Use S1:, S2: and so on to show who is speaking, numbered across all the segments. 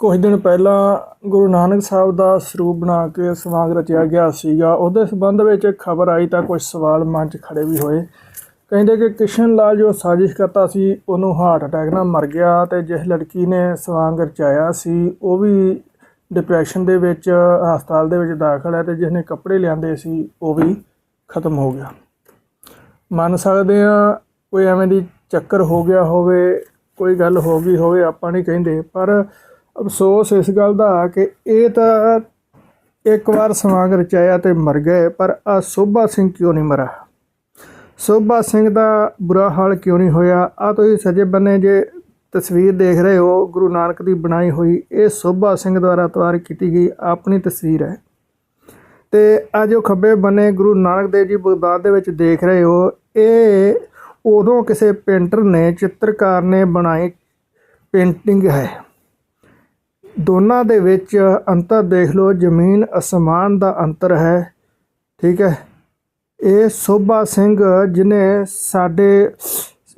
S1: ਕੁਝ ਦਿਨ ਪਹਿਲਾਂ ਗੁਰੂ ਨਾਨਕ ਸਾਹਿਬ ਦਾ ਸਰੂਪ ਬਣਾ ਕੇ ਸਮਾਗਮ ਰਚਿਆ ਗਿਆ ਸੀਗਾ। ਉਹਦੇ ਸੰਬੰਧ ਵਿੱਚ ਖਬਰ ਆਈ ਤਾਂ ਕੁਝ ਸਵਾਲ ਮਨ 'ਚ ਖੜੇ ਵੀ ਹੋਏ। ਕਹਿੰਦੇ ਕਿ ਕਿਸ਼ਨ ਲਾਲ ਜੋ ਸਾਜ਼ਿਸ਼ ਕਰਤਾ ਸੀ, ਉਹਨੂੰ ਹਾਰਟ ਅਟੈਕ ਨਾਲ ਮਰ ਗਿਆ ਤੇ ਜਿਸ ਲੜਕੀ ਨੇ ਸਵਾਂਗ ਰਚਾਇਆ ਸੀ, ਉਹ ਵੀ ਡਿਪਰੈਸ਼ਨ ਦੇ ਵਿੱਚ, ਹਸਪਤਾਲ ਦੇ ਵਿੱਚ ਦਾਖਲ ਹੈ ਤੇ ਜਿਸ ਨੇ ਕੱਪੜੇ ਲਿਆਂਦੇ ਸੀ, ਉਹ ਵੀ ਖਤਮ ਹੋ ਗਿਆ। ਮੰਨ ਸਕਦੇ ਆ ਕੋਈ ਐਵੇਂ ਦੀ ਚੱਕਰ ਹੋ ਗਿਆ ਹੋਵੇ, ਕੋਈ ਗੱਲ ਹੋ ਗਈ ਹੋਵੇ, ਆਪਾਂ ਨਹੀਂ ਕਹਿੰਦੇ, ਪਰ ਅਫਸੋਸ ਇਸ ਗੱਲ ਦਾ ਕਿ ਇਹ ਤਾਂ ਇੱਕ ਵਾਰ ਸਵਾਂਗ ਰਚਾਇਆ ਤੇ ਮਰ ਗਏ, ਪਰ ਆ ਸੋਭਾ ਸਿੰਘ ਕਿਉਂ ਨਹੀਂ ਮਰਾ ਸੋਭਾ ਸਿੰਘ ਦਾ ਬੁਰਾ ਹਾਲ ਕਿਉਂ ਨਹੀਂ ਹੋਇਆ? ਆ ਤੁਸੀਂ ਸਜੇ ਬੰਨੇ ਜੇ ਤਸਵੀਰ ਦੇਖ ਰਹੇ ਹੋ, ਗੁਰੂ ਨਾਨਕ ਦੀ ਬਣਾਈ ਹੋਈ ਇਹ ਸੋਭਾ ਸਿੰਘ ਦੁਆਰਾ ਤਿਆਰ ਕੀਤੀ ਗਈ ਆਪਣੀ ਤਸਵੀਰ ਹੈ। ਤੇ ਆ ਜੋ ਖੱਬੇ ਬੰਨੇ ਗੁਰੂ ਨਾਨਕ ਦੇਵ ਜੀ ਬਗਦਾਦ ਦੇ ਵਿੱਚ ਦੇਖ ਰਹੇ ਹੋ, ਇਹ ਉਦੋਂ ਕਿਸੇ ਪੇਂਟਰ ਨੇ, ਚਿੱਤਰਕਾਰ ਨੇ ਬਣਾਈ ਪੇਂਟਿੰਗ ਹੈ। ਦੋਨਾਂ ਦੇ ਵਿੱਚ ਅੰਤਰ ਦੇਖ ਲਓ ਜ਼ਮੀਨ ਅਸਮਾਨ ਦਾ ਅੰਤਰ ਹੈ ਠੀਕ ਹੈ। ਇਹ ਸੋਭਾ ਸਿੰਘ ਜਿਨੇ ਸਾਡੇ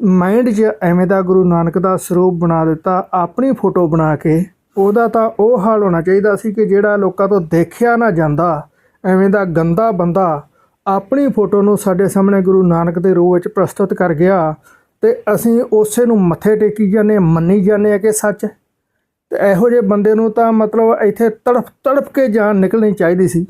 S1: ਮਾਈਂਡ 'ਚ ਐਵੇਂ ਦਾ ਗੁਰੂ ਨਾਨਕ ਦਾ ਸਰੂਪ ਬਣਾ ਦਿੱਤਾ ਆਪਣੀ ਫੋਟੋ ਬਣਾ ਕੇ ਉਹਦਾ ਤਾਂ ਉਹ ਹਾਲ ਹੋਣਾ ਚਾਹੀਦਾ ਸੀ ਕਿ ਜਿਹੜਾ ਲੋਕਾਂ ਤੋਂ ਦੇਖਿਆ ਨਾ ਜਾਂਦਾ ਐਵੇਂ ਦਾ ਗੰਦਾ ਬੰਦਾ ਆਪਣੀ ਫੋਟੋ ਨੂੰ ਸਾਡੇ ਸਾਹਮਣੇ ਗੁਰੂ ਨਾਨਕ ਦੇ ਰੂਪ ਵਿੱਚ ਪ੍ਰਸਤੁਤ ਕਰ ਗਿਆ ਤੇ ਅਸੀਂ ਉਸੇ ਨੂੰ ਮੱਥੇ ਟੇਕੀ ਜਾਂਦੇ ਹਾਂ, ਮੰਨੀ ਜਾਂਦੇ ਆ ਕਿ ਸੱਚ। ਤੇ ਇਹੋ ਜਿਹੇ ਬੰਦੇ ਨੂੰ ਤਾਂ ਮਤਲਬ ਇੱਥੇ ਤੜਫ ਤੜਫ ਕੇ ਜਾਨ ਨਿਕਲਣੀ ਚਾਹੀਦੀ ਸੀ।